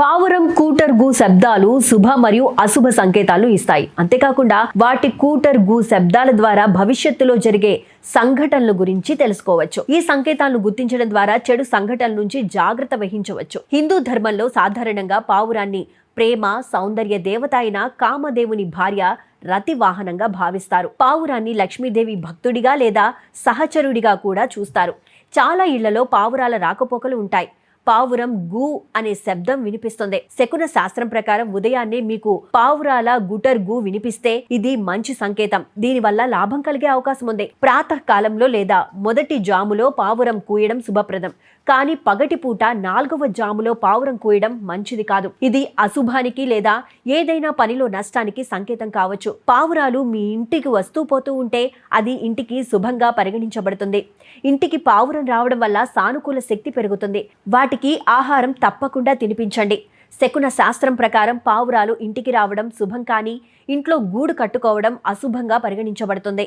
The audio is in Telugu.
పావురం కూటర్గు శబ్దాలు శుభ మరియు అశుభ సంకేతాలు ఇస్తాయి. అంతేకాకుండా వాటి కూటర్గు శబ్దాల ద్వారా భవిష్యత్తులో జరిగే సంఘటనల గురించి తెలుసుకోవచ్చు. ఈ సంకేతాలను గుర్తించడం ద్వారా చెడు సంఘటనల నుంచి జాగ్రత్త వహించవచ్చు. హిందూ ధర్మంలో సాధారణంగా పావురాన్ని ప్రేమ సౌందర్య దేవత అయిన కామదేవుని భార్య రతి వాహనంగా భావిస్తారు. పావురాన్ని లక్ష్మీదేవి భక్తుడిగా లేదా సహచరుడిగా కూడా చూస్తారు. చాలా ఇళ్ళలో పావురాల రాకపోకలు ఉంటాయి. పావురం గు అనే శబ్దం వినిపిస్తుంది. శకున శాస్త్రం ప్రకారం ఉదయాన్నే మీకు పావురాల గుటర్ గు వినిపిస్తే ఇది మంచి సంకేతం. దీనివల్ల లాభం కలిగే అవకాశం ఉంది. ప్రాతకాలంలో లేదా మొదటి జాములో పావురం కూయడం శుభప్రదం. కానీ పగటి పూట నాలుగవ జాములో పావురం కూయడం మంచిది కాదు. ఇది అశుభానికి లేదా ఏదైనా పనిలో నష్టానికి సంకేతం కావచ్చు. పావురాలు మీ ఇంటికి వస్తూ పోతూ ఉంటే అది ఇంటికి శుభంగా పరిగణించబడుతుంది. ఇంటికి పావురం రావడం వల్ల సానుకూల శక్తి పెరుగుతుంది. వాటి వాటికి ఆహారం తప్పకుండా తినిపించండి. శకున శాస్త్రం ప్రకారం పావురాలు ఇంటికి రావడం శుభం కానీ ఇంట్లో గూడు కట్టుకోవడం అశుభంగా పరిగణించబడుతుంది.